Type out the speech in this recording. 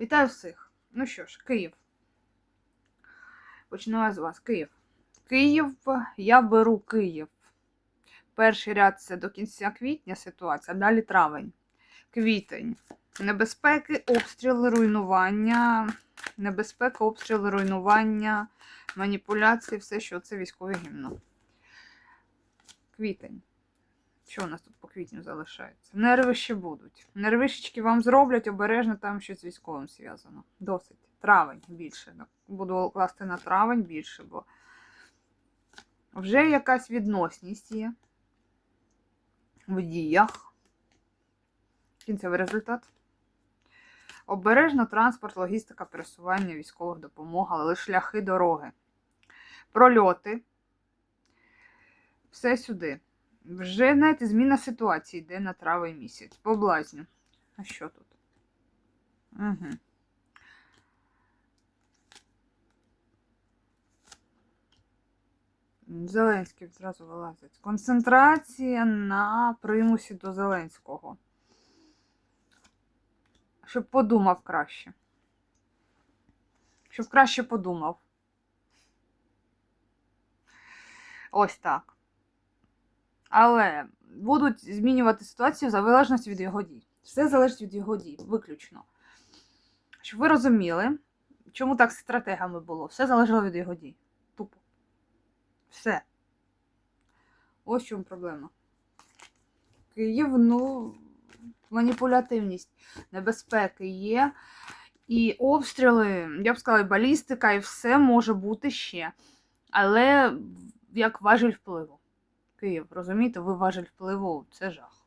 Вітаю всіх! Ну що ж, Київ. Починаю з вас. Київ. Київ, я беру Київ. Перший ряд це до кінця квітня ситуація, далі травень. Квітень. Небезпеки, обстріли, руйнування. Небезпека, обстріли, руйнування, маніпуляції, все, що це військове гімно. Квітень. Що у нас тут по квітню залишається? Нерви ще будуть. Нервишечки вам зроблять, обережно там щось з військовим зв'язано. Досить. Травень більше. Буду класти на травень більше, бо вже якась відносність є в діях. Кінцевий результат. Обережно транспорт, логістика, пересування, військових допомога, але шляхи дороги. Прольоти. Все сюди. Вже, знаєте, зміна ситуації йде на травень місяць. По блазню. А що тут? Угу. Зеленський зразу вилазить. Концентрація на примусі до Зеленського. Щоб подумав краще. Щоб краще подумав. Ось так. Але будуть змінювати ситуацію за залежності від його дій. Все залежить від його дій, виключно. Щоб ви розуміли, чому так з стратегами було. Все залежало від його дій. Тупо. Все. Ось в чому проблема. Київ, ну, маніпулятивність, небезпеки є. І обстріли, я б сказала, і балістика, і все може бути ще. Але як важіль впливу. Київ, розумієте, ви важель впливу, це жах.